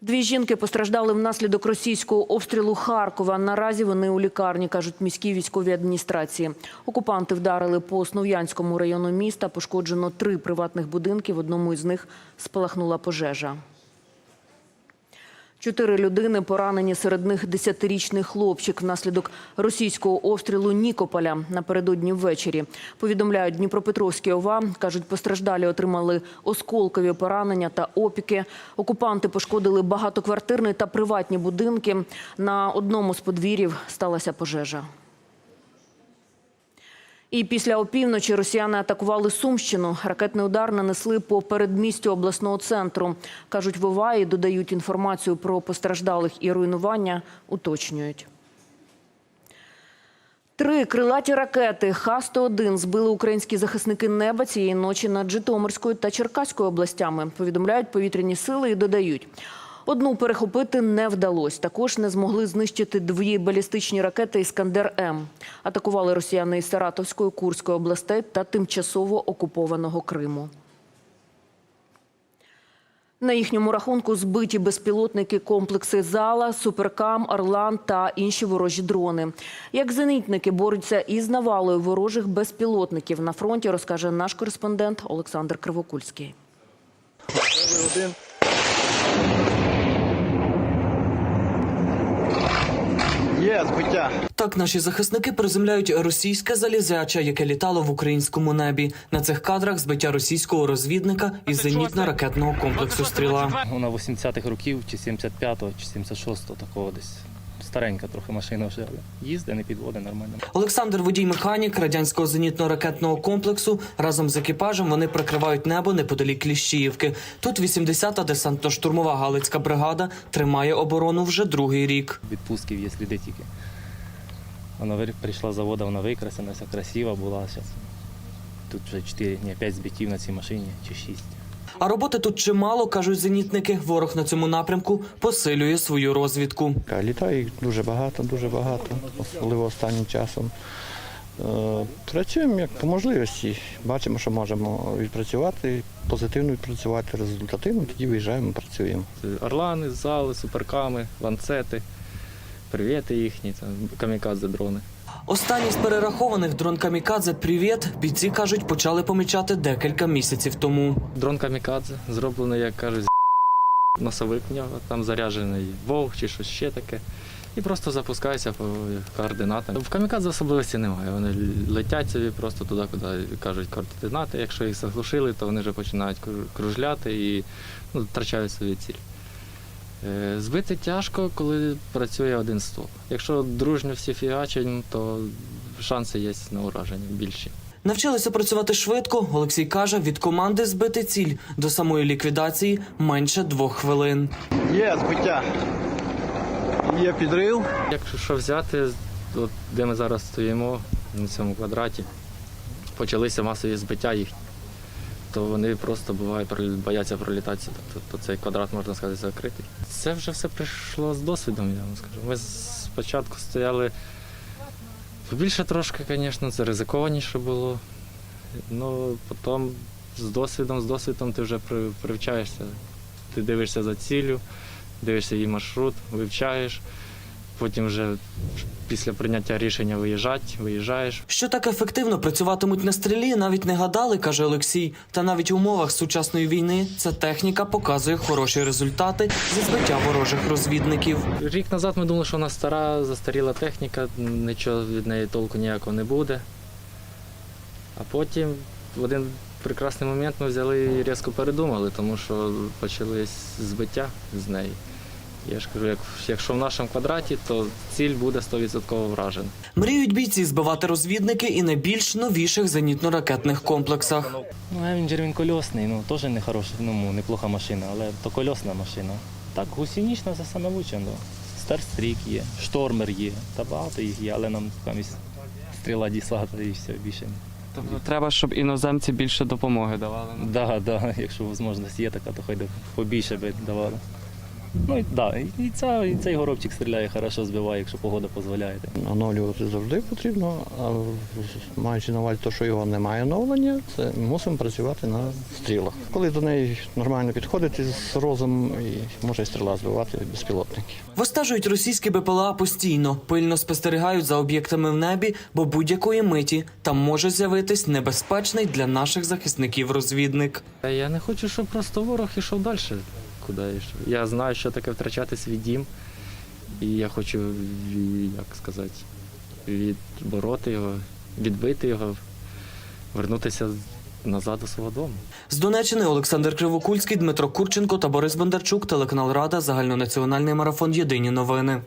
Дві жінки постраждали внаслідок російського обстрілу Харкова. Наразі вони у лікарні, кажуть міські військові адміністрації. Окупанти вдарили по Основ'янському району міста. Пошкоджено три приватних будинки. В одному із них спалахнула пожежа. Чотири людини поранені, серед них десятирічний хлопчик внаслідок російського обстрілу Нікополя напередодні ввечері. Повідомляють Дніпропетровські ОВА. Кажуть, постраждалі отримали осколкові поранення та опіки. Окупанти пошкодили багатоквартирні та приватні будинки. На одному з подвір'їв сталася пожежа. І після опівночі росіяни атакували Сумщину. Ракетний удар нанесли по передмістю обласного центру. Кажуть, в ОВА і додають інформацію про постраждалих і руйнування, уточнюють. Три крилаті ракети Х-101 збили українські захисники неба цієї ночі над Житомирською та Черкаською областями. Повідомляють повітряні сили і додають. Одну перехопити не вдалося. Також не змогли знищити дві балістичні ракети «Іскандер-М». Атакували росіяни із Саратовської, Курської областей та тимчасово окупованого Криму. На їхньому рахунку збиті безпілотники комплекси «Зала», «Суперкам», «Орлан» та інші ворожі дрони. Як зенітники борються із навалою ворожих безпілотників на фронті, розкаже наш кореспондент Олександр Кривокульський. Збиття. Так наші захисники приземляють російське залізяча, яке літало в українському небі. На цих кадрах збиття російського розвідника із зенітно-ракетного комплексу Стріла. Вона 80-х років, чи 75-го, чи 76-го, такого десь. Старенька трохи машина вже, але їздить, не підводить нормально. Олександр водій механік радянського зенітно-ракетного комплексу. Разом з екіпажем вони прикривають небо неподалік Кліщіївки. Тут 80-та десантно-штурмова галицька бригада тримає оборону вже другий рік. Відпусків є сліди тільки. Вона прийшла з заводу, вона викрасена, вся красива була. Зараз тут вже 4, ні, 5 збиттів на цій машині чи 6. А роботи тут чимало, кажуть зенітники. Ворог на цьому напрямку посилює свою розвідку. Літає їх дуже багато, дуже багато, особливо останнім часом. Е, Працюємо як по можливості. Бачимо, що можемо відпрацювати, позитивно відпрацювати, результативно, тоді виїжджаємо, працюємо. Орлани, зали, суперками, ланцети, привіти їхні, там, камікадзе дрони. Останній з перерахованих дрон Камікадзе Привіт бійці кажуть, почали помічати декілька місяців тому. Дрон камікадзе зроблений, як кажуть, з носовик нього, там заряджений вовк чи щось ще таке. І просто запускається по координатам. В камікадзе особливості немає. Вони летять собі просто туди, куди кажуть координати. Якщо їх заглушили, то вони вже починають кружляти і ну, втрачають свою ціль. Е, Збити тяжко, коли працює один ствол. Якщо дружньо всі фігачать, то шанси є на ураження більші. Навчилися працювати швидко. Олексій каже, від команди збити ціль до самої ліквідації менше двох хвилин. Є збиття. Є підрив. Якщо взяти, от, де ми зараз стоїмо, на цьому квадраті, почалися масові збиття їх, то вони просто бувають бояться пролітати. Тобто цей квадрат, можна сказати, закритий. Це вже все прийшло з досвідом, я вам скажу. Ми спочатку стояли більше трошки, звісно, це ризикованіше було. Ну, потім з досвідом, з досвідом ти вже привчаєшся. Ти дивишся за ціллю, дивишся її маршрут, вивчаєш. Потім вже після прийняття рішення виїжджати, виїжджаєш. Що так ефективно працюватимуть на стрілі, навіть не гадали, каже Олексій. Та навіть в умовах сучасної війни ця техніка показує хороші результати зі збиття ворожих розвідників. Рік назад ми думали, що вона стара, застаріла техніка, нічого від неї толку ніякого не буде. А потім в один прекрасний момент ми взяли і різко передумали, тому що почались збиття з неї. Я ж кажу, як, якщо в нашому квадраті, то ціль буде 100% вражена. Мріють бійці збивати розвідники і на більш новіших зенітно-ракетних комплексах. Ну, Евенджер він кольосний, ну теж не хороша, ну неплоха машина, але то кольосна машина. Так, гусінічна це саме лучше. Ну. Старстрік є, штормер є, та багато їх є, але нам замість стріла дісата і все більше. Тобто треба, щоб іноземці більше допомоги давали. Да, да, якщо можливість є така, то хай побільше би давали. Ну і да, і, ця, і цей горобчик стріляє хорошо, збиває, якщо погода дозволяє. Оновлювати завжди потрібно, а маючи на увазі те, що його немає оновлення, це мусимо працювати на стрілах. Коли до неї нормально підходити з розумом, і може стріла збивати безпілотники. Вистежують російські БПЛА постійно, пильно спостерігають за об'єктами в небі, бо будь-якої миті там може з'явитись небезпечний для наших захисників розвідник. Я не хочу, щоб просто ворог ішов далі. Куди йшов. Я знаю, що таке втрачати свій дім. І я хочу, як сказати, відбороти його, відбити його, вернутися назад до свого дому. З Донеччини Олександр Кривокульський, Дмитро Курченко та Борис Бондарчук, телеканал Рада, загальнонаціональний марафон Єдині новини.